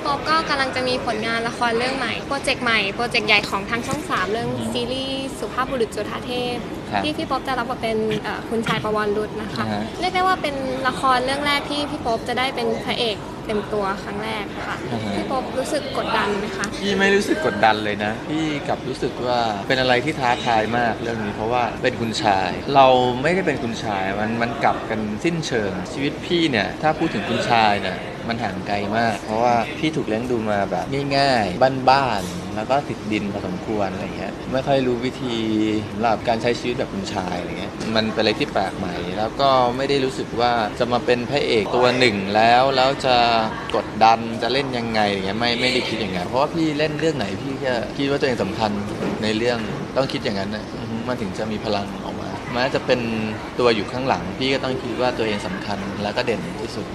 พี่โป๊ปก็กำลังจะมีผลงานละครเรื่องใหม่ โปรเจกต์ใหม่ โปรเจกต์ใหญ่ของทางช่อง3เรื่องซีรีส์สุภาพบุรุษจุฑาเทพ ครับที่พี่โป๊ปจะรับบทเป็นเอ่อคุณชายประวรรุษนะคะ อ่าฮะ เรียกได้ว่าเป็นละครเรื่องแรกที่พี่โป๊ปจะได้เป็นพระเอกเต็มตัวครั้งแรกค่ะอ่าฮะพี่โป๊ปรู้สึกกดดันไหมคะ พี่ไม่รู้สึกกดดันเลยนะ พี่กลับรู้สึกว่าเป็นอะไรที่ท้าทายมากเรื่องนี้เพราะว่าเป็นคุณชาย เราไม่ได้เป็นคุณชายมันมันกลับกันสิ้นเชิงชีวิตพี่เนี่ยถ้าพูดถึงคุณชายเนี่ย มันห่างไกลมาก เพราะว่าพี่ถูกเลี้ยงดูมาแบบง่ายๆ บ้านๆ แล้วก็ติดดินพอสมควรอะไรเงี้ย ไม่ค่อยรู้วิธีสำหรับการใช้ชีวิตแบบคุณชายอะไรเงี้ย มันเป็นอะไรที่แปลกใหม่ แล้วก็ไม่ได้รู้สึกว่าจะมาเป็นพระเอกตัวหนึ่งแล้ว แล้วจะกดดันจะเล่นยังไงอย่างเงี้ย ไม่ไม่ได้คิดอย่างนั้นเพราะว่าพี่เล่นเรื่องไหนพี่ก็คิดว่าตัวเองสำคัญในเรื่องต้องคิดอย่างนั้นนะมันถึงจะมีพลังออกมาแม้จะเป็นตัวอยู่ข้างหลัง พี่ก็ต้องคิดว่าตัวเองสำคัญแล้วก็เด่นที่สุด